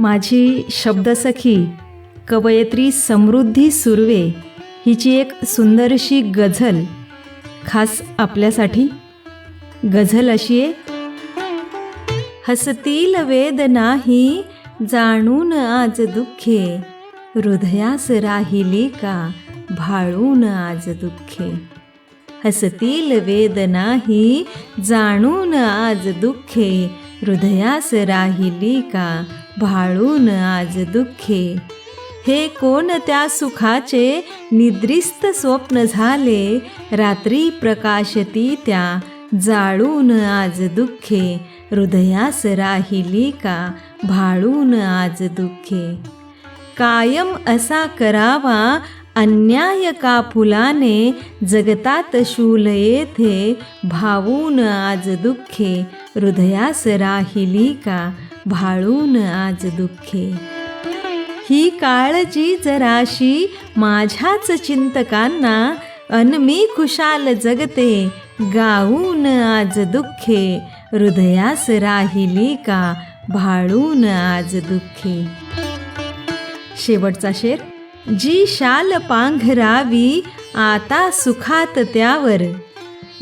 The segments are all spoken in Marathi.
माझी शब्दसखी कवयित्री समृद्धी सुर्वे हिची एक सुंदरशी गझल खास आपल्यासाठी. गझल अशी आहे हसतील वेद नाही जाणून आज दुःखे हृदयास राहिली का भाळून आज दुःखे. हसतील वेद नाही जाणून आज दुःखे हृदयास राहिली का भाळून आज दुःखे. हे कोण त्या सुखाचे निद्रिस्त स्वप्न झाले? रात्री प्रकाशती त्या जाळून आज दुःखे. हृदयास राहिली का भाळून आज दुःखे? कायम असा करावा अन्याय का फुलाने? जगतात शूल येथे भावून आज दुःखे. हृदयास राहिली का भाळून आज दुःखे. ही काळजी जराशी माझ्याच चिंतकांना अन मी खुशाल जगते गाऊन आज दुःखे. हृदयास राहिली का भाळून आज दुःखे. शेवटचा शेर. जी शाल पांघरावी आता सुखात त्यावर.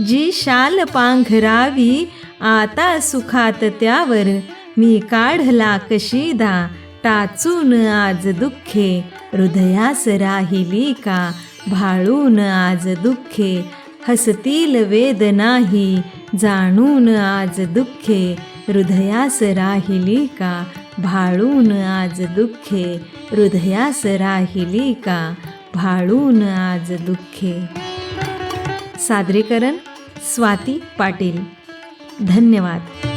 जी शाल पांघरावी आता सुखात त्यावर. मी काढला कशीदा टाचून आज दुःखे हृदयास राहिली का? भाळून आज दुःखे हसतील वेद नाही जाणून आज दुःखे हृदयास राहिली का? भाळून आज दुःखे हृदयास राहिली का? भाळून आज दुःखे. सादरीकरण स्वाती पाटील. धन्यवाद.